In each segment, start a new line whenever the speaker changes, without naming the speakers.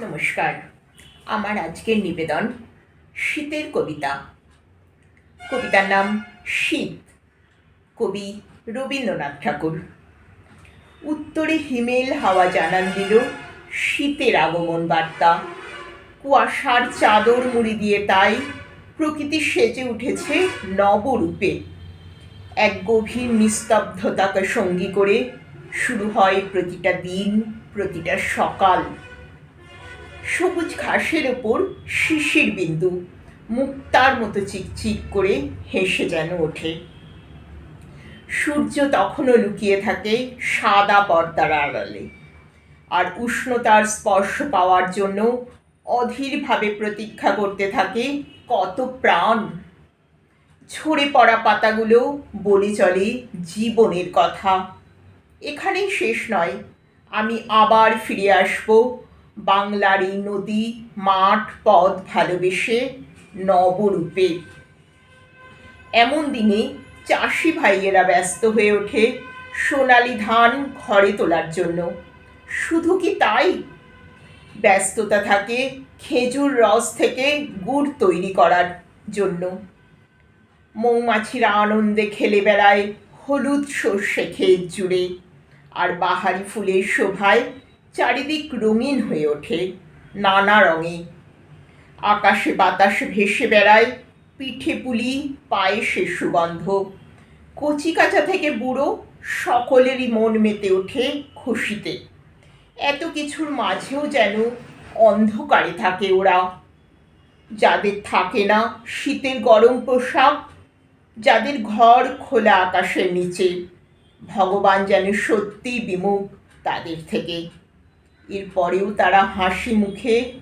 নমস্কার। আমার আজকের নিবেদন শীতের কবিতা। কবিতার নাম শীত। কবি রবীন্দ্রনাথ ঠাকুর। উত্তরে হিমেল হাওয়া জানান দিল শীতের আগমন বার্তা। কুয়াশার চাদর মুড়ি দিয়ে তাই প্রকৃতি সেজে উঠেছে নবরূপে। এক গভীর নিস্তব্ধতাকে সঙ্গী করে শুরু হয় প্রতিটা দিন, প্রতিটা সকাল। সবুজ ঘাসের ওপর শিশির বিন্দু। মুক্তার মতো চিকচিক করে হেসে যেন ওঠে। সূর্য তখনও লুকিয়ে থাকে সাদা পর্দার আড়ালে। আর উষ্ণতার স্পর্শ পাওয়ার জন্য অধীরভাবে প্রতীক্ষা করতে থাকে কত প্রাণ। ঝরে পড়া পাতাগুলো বলে চলে জীবনের কথা। এখানেই শেষ নয়, আমি আবার ফিরে আসব বাংলার এই নদী, মাঠ, পথ ভালোবেসে নবরূপে। এমন দিনে চাষি ভাইয়েরা ব্যস্ত হয়ে ওঠে সোনালি ধান ঘরে তোলার জন্য। শুধু কি তাই? ব্যস্ততা থাকে খেজুর রস থেকে গুড় তৈরি করার জন্য। মৌমাছিরা আনন্দে খেলে বেড়ায় হলুদ সর্ষে ক্ষেত জুড়ে। আর বাহারি ফুলের শোভায় চারিদিক রঙিন হয়ে ওঠে, নানা রঙে। আকাশে বাতাসে ভেসে বেড়ায়, পিঠে পুলি, পায়েসের সুগন্ধ। কচি কাঁচা থেকে বুড়ো সকলেরই মন মেতে ওঠে খুশিতে। এত কিছুর মাঝেও যেন অন্ধকারে থাকে ওরা। যাদের থাকে না শীতের গরম পোশাক, যাদের ঘর খোলা আকাশের নিচে। ভগবান যেন সত্যি বিমুখ তাদের থেকে। এরপরেও তারা হাসি মুখে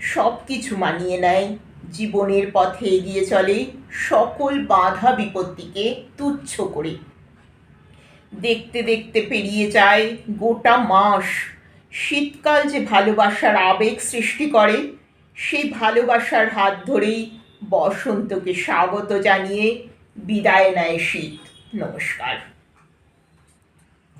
সব কিছু মানিয়ে নেয়। জীবনের পথে এগিয়ে চলে সকল বাধা বিপত্তিকে তুচ্ছ করে। দেখতে দেখতে পেরিয়ে যায় গোটা মাস। শীতকাল যে ভালোবাসার আবেগ সৃষ্টি করে, সেই ভালোবাসার হাত ধরেই বসন্তকে স্বাগত জানিয়ে বিদায় নেয় শীত। নমস্কার।